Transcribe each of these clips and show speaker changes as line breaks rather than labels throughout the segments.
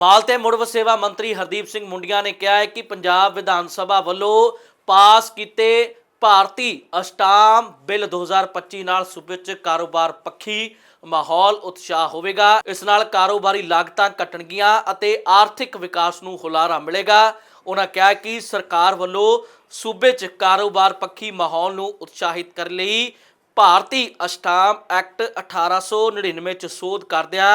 ਮਾਲ ਤੇ ਮੁੜ ਵਸੇਵਾ ਮੰਤਰੀ ਹਰਦੀਪ ਸਿੰਘ ਮੁੰਡੀਆਂ ਨੇ ਕਿਹਾ ਹੈ ਕਿ ਪੰਜਾਬ ਵਿਧਾਨ ਸਭਾ ਵੱਲੋਂ ਪਾਸ ਕੀਤੇ ਭਾਰਤੀ ਅਸ਼ਟਾਮ ਬਿੱਲ 2025 ਨਾਲ ਸੂਬੇ 'ਚ ਕਾਰੋਬਾਰ ਪੱਖੀ ਮਾਹੌਲ ਉਤਸ਼ਾਹ ਹੋਵੇਗਾ। ਇਸ ਨਾਲ ਕਾਰੋਬਾਰੀ ਲਾਗਤਾਂ ਘਟਣਗੀਆਂ ਅਤੇ ਆਰਥਿਕ ਵਿਕਾਸ ਨੂੰ ਹੁਲਾਰਾ ਮਿਲੇਗਾ। ਉਹਨਾਂ ਕਿਹਾ ਕਿ ਸਰਕਾਰ ਵੱਲੋਂ ਸੂਬੇ 'ਚ ਕਾਰੋਬਾਰ ਪੱਖੀ ਮਾਹੌਲ ਨੂੰ ਉਤਸ਼ਾਹਿਤ ਕਰਨ ਲਈ ਭਾਰਤੀ ਅਸ਼ਟਾਮ ਐਕਟ 1899 ਚ ਸੋਧ ਕਰਦਿਆਂ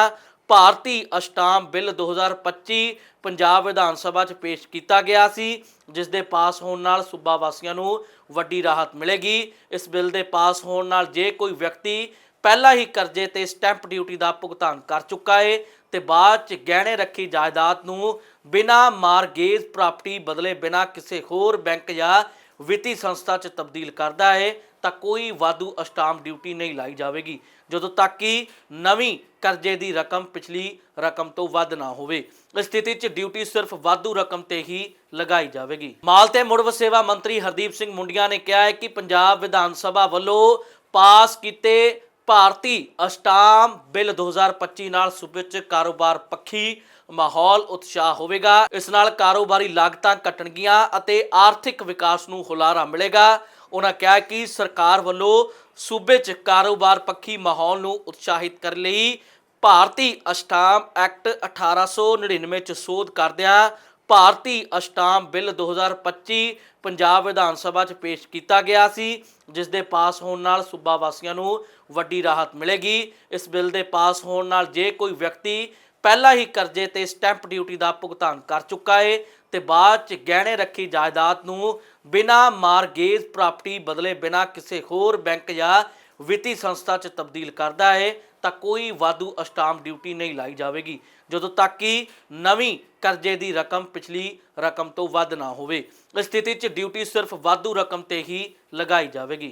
ਭਾਰਤੀ ਅਸ਼ਟਾਮ ਬਿੱਲ 2025 ਪੰਜਾਬ ਵਿਧਾਨ ਸਭਾ 'ਚ ਪੇਸ਼ ਕੀਤਾ ਗਿਆ ਸੀ, ਜਿਸ ਦੇ ਪਾਸ ਹੋਣ ਨਾਲ ਸੂਬਾ ਵਾਸੀਆਂ ਨੂੰ ਵੱਡੀ ਰਾਹਤ ਮਿਲੇਗੀ। ਇਸ ਬਿੱਲ ਦੇ ਪਾਸ ਹੋਣ ਨਾਲ ਜੇ ਕੋਈ ਵਿਅਕਤੀ ਪਹਿਲਾਂ ਹੀ ਕਰਜ਼ੇ ਤੇ ਸਟੈਂਪ ਡਿਊਟੀ ਦਾ ਭੁਗਤਾਨ ਕਰ ਚੁੱਕਾ ਹੈ ਤੇ ਬਾਅਦ ਚ ਗਹਿਣੇ ਰੱਖੀ ਜਾਇਦਾਦ ਨੂੰ ਬਿਨਾ ਮਾਰਗੇਜ ਪ੍ਰਾਪਰਟੀ ਬਦਲੇ ਬਿਨਾ ਕਿਸੇ ਹੋਰ ਬੈਂਕ ਜਾਂ ਵਿੱਤੀ ਸੰਸਥਾ ਚ ਤਬਦੀਲ ਕਰਦਾ ਹੈ ਤਾਂ ਕੋਈ ਵਾਧੂ ਅਸਟਾਮ ਡਿਊਟੀ ਨਹੀਂ ਲਾਈ ਜਾਵੇਗੀ। ਜਦੋਂ ਤੱਕ ਕਿ ਨਵੀਂ ਕਰਜ਼ੇ ਦੀ ਰਕਮ ਪਿਛਲੀ ਰਕਮ ਤੋਂ ਵੱਧ ਨਾ ਹੋਵੇ। ਇਸ ਸਥਿਤੀ 'ਚ ਡਿਊਟੀ ਸਿਰਫ ਵਾਧੂ ਰਕਮ ਤੇ ਹੀ ਲਗਾਈ ਜਾਵੇਗੀ। ਮਾਲ ਤੇ ਮੁੜ ਵਸੇਵਾ ਮੰਤਰੀ ਹਰਦੀਪ ਸਿੰਘ ਮੁੰਡੀਆਂ ਨੇ ਕਿਹਾ ਹੈ ਕਿ ਪੰਜਾਬ ਵਿਧਾਨ ਸਭਾ ਵੱਲੋਂ ਪਾਸ ਕੀਤੇ ਭਾਰਤੀ ਅਸ਼ਟਾਮ ਬਿੱਲ 2025 ਨਾਲ ਸੂਬੇ 'ਚ ਕਾਰੋਬਾਰ ਪੱਖੀ ਮਾਹੌਲ ਉਤਸ਼ਾਹ ਹੋਵੇਗਾ। ਇਸ ਨਾਲ ਕਾਰੋਬਾਰੀ ਲਾਗਤਾਂ ਘਟਣਗੀਆਂ ਅਤੇ ਆਰਥਿਕ ਵਿਕਾਸ ਨੂੰ ਹੁਲਾਰਾ ਮਿਲੇਗਾ। ਉਹਨਾਂ ਕਿਹਾ ਕਿ ਸਰਕਾਰ ਵੱਲੋਂ ਸੂਬੇ 'ਚ ਕਾਰੋਬਾਰ ਪੱਖੀ ਮਾਹੌਲ ਨੂੰ ਉਤਸ਼ਾਹਿਤ ਕਰਨ ਲਈ ਭਾਰਤੀ ਅਸ਼ਟਾਮ ਐਕਟ 1899 ਚ ਸੋਧ ਕਰਦਿਆਂ ਭਾਰਤੀ ਅਸ਼ਟਾਮ ਬਿੱਲ 2025 ਪੰਜਾਬ ਵਿਧਾਨ ਸਭਾ 'ਚ ਪੇਸ਼ ਕੀਤਾ ਗਿਆ ਸੀ ਜਿਸ ਦੇ ਪਾਸ ਹੋਣ ਨਾਲ ਸੂਬਾ ਵਾਸੀਆਂ ਨੂੰ ਵੱਡੀ ਰਾਹਤ ਮਿਲੇਗੀ। ਇਸ ਬਿੱਲ ਦੇ ਪਾਸ ਹੋਣ ਨਾਲ ਜੇ ਕੋਈ ਵਿਅਕਤੀ ਪਹਿਲਾਂ ਹੀ ਕਰਜ਼ੇ ਤੇ ਸਟੈਂਪ ਡਿਊਟੀ ਦਾ ਭੁਗਤਾਨ ਕਰ ਚੁੱਕਾ ਹੈ ਤੇ ਬਾਅਦ ਚ ਗਹਿਣੇ ਰੱਖੀ ਜਾਇਦਾਦ ਨੂੰ ਬਿਨਾਂ ਮਾਰਗੇਜ ਪ੍ਰਾਪਰਟੀ ਬਦਲੇ ਬਿਨਾਂ ਕਿਸੇ ਹੋਰ ਬੈਂਕ ਜਾਂ ਵਿੱਤੀ ਸੰਸਥਾ ਚ ਤਬਦੀਲ ਕਰਦਾ ਹੈ, ਤਾਂ ਕੋਈ ਵਾਧੂ ਅਸਟਾਮ ਡਿਊਟੀ ਨਹੀਂ ਲਾਈ ਜਾਵੇਗੀ, ਜਦੋਂ ਤੱਕ ਕਿ ਨਵੀਂ ਕਰਜ਼ੇ ਦੀ ਰਕਮ, ਪਿਛਲੀ ਰਕਮ ਤੋਂ ਵੱਧ ਨਾ ਹੋਵੇ। ਇਸ ਸਥਿਤੀ 'ਚ ਡਿਊਟੀ ਸਿਰਫ ਵਾਧੂ ਰਕਮ ਤੇ ਹੀ ਲਗਾਈ ਜਾਵੇਗੀ।